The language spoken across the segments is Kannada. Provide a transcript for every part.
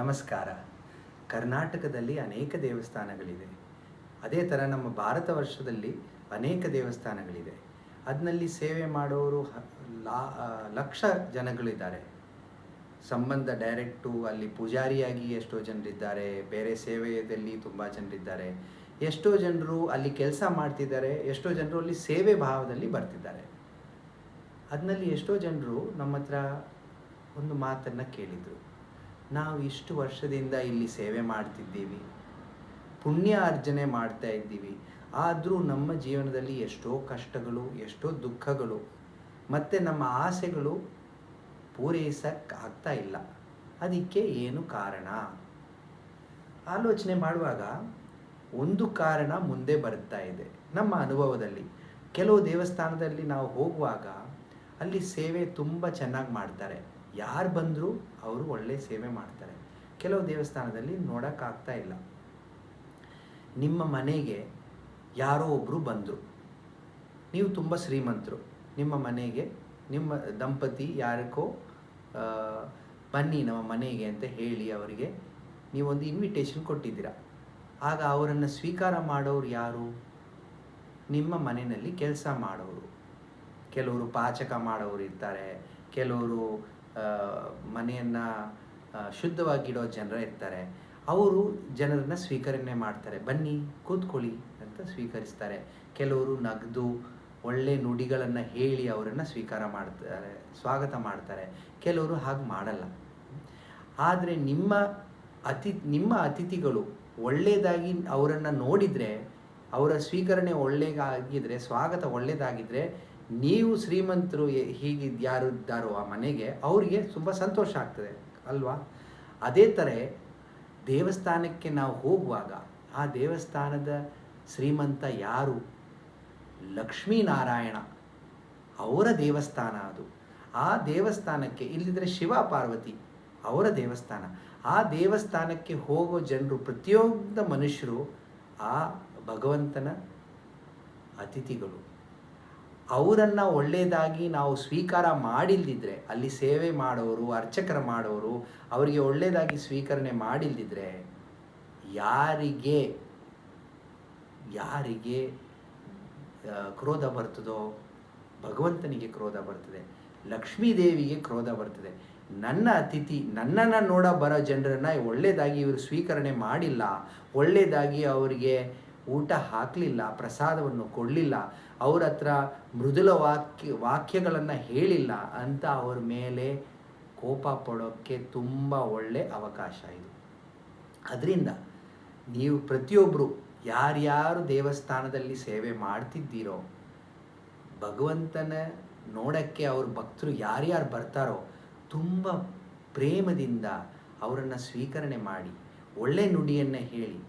ನಮಸ್ಕಾರ. ಕರ್ನಾಟಕದಲ್ಲಿ ಅನೇಕ ದೇವಸ್ಥಾನಗಳಿದೆ ಅದೇ ಥರ ನಮ್ಮ ಭಾರತ ವರ್ಷದಲ್ಲಿ ಅನೇಕ ದೇವಸ್ಥಾನಗಳಿದೆ ಅದರಲ್ಲಿ ಸೇವೆ ಮಾಡೋರು ಲಾ ಲಕ್ಷ ಜನಗಳಿದ್ದಾರೆ. ಸಂಬಂಧ ಡೈರೆಕ್ಟು ಅಲ್ಲಿ ಪೂಜಾರಿಯಾಗಿ ಎಷ್ಟೋ ಜನರಿದ್ದಾರೆ, ಬೇರೆ ಸೇವೆಯಲ್ಲಿ ತುಂಬ ಜನರಿದ್ದಾರೆ. ಎಷ್ಟೋ ಜನರು ಅಲ್ಲಿ ಕೆಲಸ ಮಾಡ್ತಿದ್ದಾರೆ, ಎಷ್ಟೋ ಜನರು ಅಲ್ಲಿ ಸೇವೆ ಭಾವದಲ್ಲಿ ಬರ್ತಿದ್ದಾರೆ. ಅದರಲ್ಲಿ ಎಷ್ಟೋ ಜನರು ನಮ್ಮ ಹತ್ರ ಒಂದು ಮಾತನ್ನು ಕೇಳಿದರು. ನಾವು ಇಷ್ಟು ವರ್ಷದಿಂದ ಇಲ್ಲಿ ಸೇವೆ ಮಾಡ್ತಿದ್ದೀವಿ, ಪುಣ್ಯ ಅರ್ಜನೆ ಮಾಡ್ತಾ ಇದ್ದೀವಿ. ಆದರೂ ನಮ್ಮ ಜೀವನದಲ್ಲಿ ಎಷ್ಟೋ ಕಷ್ಟಗಳು, ಎಷ್ಟೋ ದುಃಖಗಳು, ಮತ್ತು ನಮ್ಮ ಆಸೆಗಳು ಪೂರೈಸಕ್ಕೆ ಆಗ್ತಾ ಇಲ್ಲ. ಅದಕ್ಕೆ ಏನು ಕಾರಣ? ಆಲೋಚನೆ ಮಾಡುವಾಗ ಒಂದು ಕಾರಣ ಮುಂದೆ ಬರುತ್ತಾ ಇದೆ. ನಮ್ಮ ಅನುಭವದಲ್ಲಿ. ಕೆಲವು ದೇವಸ್ಥಾನದಲ್ಲಿ ನಾವು ಹೋಗುವಾಗ ಅಲ್ಲಿ ಸೇವೆ ತುಂಬ ಚೆನ್ನಾಗಿ ಮಾಡ್ತಾರೆ. ಯಾರು ಬಂದರೂ ಅವರು ಒಳ್ಳೆ ಸೇವೆ ಮಾಡ್ತಾರೆ. ಕೆಲವು ದೇವಸ್ಥಾನದಲ್ಲಿ ನೋಡೋಕ್ಕಾಗ್ತಾ ಇಲ್ಲ. ನಿಮ್ಮ ಮನೆಗೆ ಯಾರೋ ಒಬ್ಬರು ಬಂದರು. ನೀವು ತುಂಬ ಶ್ರೀಮಂತರು. ನಿಮ್ಮ ಮನೆಗೆ ನಿಮ್ಮ ದಂಪತಿ ಯಾರಿಗೋ ಆ, ಬನ್ನಿ ನಮ್ಮ ಮನೆಗೆ ಅಂತ ಹೇಳಿ ಅವರಿಗೆ ನೀವೊಂದು ಇನ್ವಿಟೇಷನ್ ಕೊಟ್ಟಿದ್ದೀರಾ. ಆಗ ಅವರನ್ನು ಸ್ವೀಕಾರ ಮಾಡೋರು ಯಾರು? ನಿಮ್ಮ ಮನೆಯಲ್ಲಿ ಕೆಲಸ ಮಾಡೋರು. ಕೆಲವರು ಪಾಚಕ ಮಾಡೋರು ಇರ್ತಾರೆ. ಕೆಲವರು ಮನೆಯನ್ನು ಶುದ್ಧವಾಗಿಡೋ ಜನರ ಇರ್ತಾರೆ. ಅವರು ಜನರನ್ನು ಸ್ವೀಕರಣೆ ಮಾಡ್ತಾರೆ. ಬನ್ನಿ, ಕೂತ್ಕೊಳ್ಳಿ ಅಂತ ಸ್ವೀಕರಿಸ್ತಾರೆ. ಕೆಲವರು ನಗದು, ಒಳ್ಳೆ ನುಡಿಗಳನ್ನು ಹೇಳಿ ಅವರನ್ನು ಸ್ವೀಕಾರ ಮಾಡ್ತಾರೆ, ಸ್ವಾಗತ ಮಾಡ್ತಾರೆ. ಕೆಲವರು ಹಾಗೆ ಮಾಡಲ್ಲ. ಆದರೆ ನಿಮ್ಮ ಅತಿ, ನಿಮ್ಮ ಅತಿಥಿಗಳು ಒಳ್ಳೆಯದಾಗಿ ಅವರನ್ನು ನೋಡಿದರೆ, ಅವರ ಸ್ವೀಕರಣೆ ಒಳ್ಳೆಯದಾಗಿದ್ದರೆ ಸ್ವಾಗತ ಒಳ್ಳೆಯದಾಗಿದ್ದರೆ ನೀವು ಶ್ರೀಮಂತರು ಹೀಗಿದ್ಯಾರಿದ್ದಾರೋ ಯಾರು ಇದ್ದಾರೋ ಆ ಮನೆಗೆ, ಅವರಿಗೆ ತುಂಬ ಸಂತೋಷ ಆಗ್ತದೆ, ಅಲ್ವಾ? ಅದೇ ಥರ ದೇವಸ್ಥಾನಕ್ಕೆ ನಾವು ಹೋಗುವಾಗ, ಆ ದೇವಸ್ಥಾನದ ಶ್ರೀಮಂತ ಯಾರು? ಲಕ್ಷ್ಮೀನಾರಾಯಣ. ಅವರ ದೇವಸ್ಥಾನ ಅದು. ಆ ದೇವಸ್ಥಾನಕ್ಕೆ, ಇಲ್ಲಿದ್ರೆ ಶಿವ ಪಾರ್ವತಿ, ಅವರ ದೇವಸ್ಥಾನ. ಆ ದೇವಸ್ಥಾನಕ್ಕೆ ಹೋಗೋ ಜನರು ಪ್ರತಿಯೊಬ್ಬ ಮನುಷ್ಯರು ಆ ಭಗವಂತನ ಅತಿಥಿಗಳು. ಅವರನ್ನು ಒಳ್ಳೆಯದಾಗಿ ನಾವು ಸ್ವೀಕಾರ ಮಾಡಿಲ್ದಿದ್ರೆ, ಅಲ್ಲಿ ಸೇವೆ ಮಾಡೋರು, ಅರ್ಚಕರ ಮಾಡೋರು ಅವರಿಗೆ ಒಳ್ಳೆಯದಾಗಿ ಸ್ವೀಕರಣೆ ಮಾಡಿಲ್ದಿದ್ರೆ ಯಾರಿಗೆ ಯಾರಿಗೆ ಕ್ರೋಧ ಬರ್ತದೋ, ಭಗವಂತನಿಗೆ ಕ್ರೋಧ ಬರ್ತದೆ ಲಕ್ಷ್ಮೀ ದೇವಿಗೆ ಕ್ರೋಧ ಬರ್ತದೆ. ನನ್ನ ಅತಿಥಿ, ನನ್ನನ್ನು ನೋಡ ಬರೋ ಜನರನ್ನ ಒಳ್ಳೆಯದಾಗಿ ಇವರು ಸ್ವೀಕರಣೆ ಮಾಡಿಲ್ಲ ಒಳ್ಳೆಯದಾಗಿ ಅವರಿಗೆ ಊಟ ಹಾಕಲಿಲ್ಲ, ಪ್ರಸಾದವನ್ನು ಕೊಡಲಿಲ್ಲ ಅವ್ರ ಹತ್ರ ಮೃದುಲ ವಾಕ್ಯ, ವಾಕ್ಯಗಳನ್ನು ಹೇಳಿಲ್ಲ ಅಂತ ಅವ್ರ ಮೇಲೆ ಕೋಪ ಪಡೋಕ್ಕೆ ತುಂಬ ಒಳ್ಳೆ ಅವಕಾಶ ಇದು. ಅದರಿಂದ ನೀವು ಪ್ರತಿಯೊಬ್ಬರು ಯಾರ್ಯಾರು ದೇವಸ್ಥಾನದಲ್ಲಿ ಸೇವೆ ಮಾಡ್ತಿದ್ದೀರೋ, ಭಗವಂತನ ನೋಡೋಕ್ಕೆ ಅವ್ರ ಭಕ್ತರು ಯಾರ್ಯಾರು ಬರ್ತಾರೋ ತುಂಬ ಪ್ರೇಮದಿಂದ ಅವರನ್ನು ಸ್ವೀಕರಣೆ ಮಾಡಿ, ಒಳ್ಳೆ ನುಡಿಯನ್ನು ಹೇಳಿ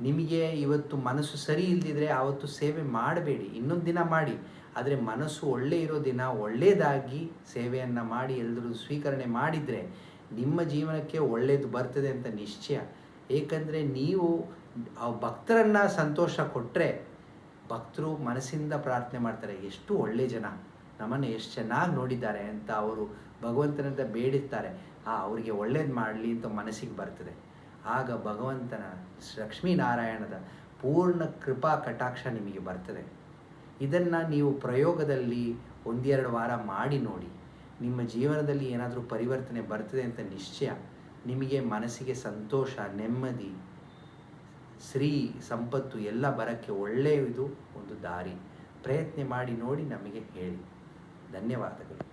ನಿಮಗೆ ಇವತ್ತು ಮನಸ್ಸು ಸರಿ ಇಲ್ದಿದ್ರೆ ಆವತ್ತು ಸೇವೆ ಮಾಡಬೇಡಿ. ಇನ್ನೊಂದು ದಿನ ಮಾಡಿ. ಆದರೆ ಮನಸ್ಸು ಒಳ್ಳೆ ಇರೋ ದಿನ ಒಳ್ಳೆಯದಾಗಿ ಸೇವೆಯನ್ನು ಮಾಡಿ ಎಲ್ಲರೂ ಸ್ವೀಕರಣೆ ಮಾಡಿದರೆ ನಿಮ್ಮ ಜೀವನಕ್ಕೆ ಒಳ್ಳೆಯದು ಬರ್ತದೆ ಅಂತ ನಿಶ್ಚಯ. ಏಕೆಂದರೆ ನೀವು ಆ ಭಕ್ತರನ್ನು ಸಂತೋಷ ಕೊಟ್ಟರೆ ಭಕ್ತರು ಮನಸ್ಸಿಂದ ಪ್ರಾರ್ಥನೆ ಮಾಡ್ತಾರೆ, ಎಷ್ಟು ಒಳ್ಳೆ ಜನ. ನಮ್ಮನ್ನು ಎಷ್ಟು ಚೆನ್ನಾಗಿ ನೋಡಿದ್ದಾರೆ ಅಂತ ಅವರು ಭಗವಂತನಂತ ಬೇಡಿರ್ತಾರೆ. ಆ, ಅವರಿಗೆ ಒಳ್ಳೇದು ಮಾಡಲಿ ಅಂತ ಮನಸ್ಸಿಗೆ ಬರ್ತದೆ. ಆಗ ಭಗವಂತನ ಲಕ್ಷ್ಮೀನಾರಾಯಣದ ಪೂರ್ಣ ಕೃಪಾ ಕಟಾಕ್ಷ ನಿಮಗೆ ಬರ್ತದೆ. ಇದನ್ನು ನೀವು ಪ್ರಯೋಗದಲ್ಲಿ ಒಂದೆರಡು ವಾರ ಮಾಡಿ ನೋಡಿ. ನಿಮ್ಮ ಜೀವನದಲ್ಲಿ ಏನಾದರೂ ಪರಿವರ್ತನೆ ಬರ್ತದೆ ಅಂತ ನಿಶ್ಚಯ. ನಿಮಗೆ ಮನಸ್ಸಿಗೆ ಸಂತೋಷ, ನೆಮ್ಮದಿ ಶ್ರೀ ಸಂಪತ್ತು ಎಲ್ಲ ಬರೋಕ್ಕೆ ಒಳ್ಳೆಯದು ಒಂದು ದಾರಿ. ಪ್ರಯತ್ನ ಮಾಡಿ ನೋಡಿ ನಮಗೆ ಹೇಳಿ. ಧನ್ಯವಾದಗಳು.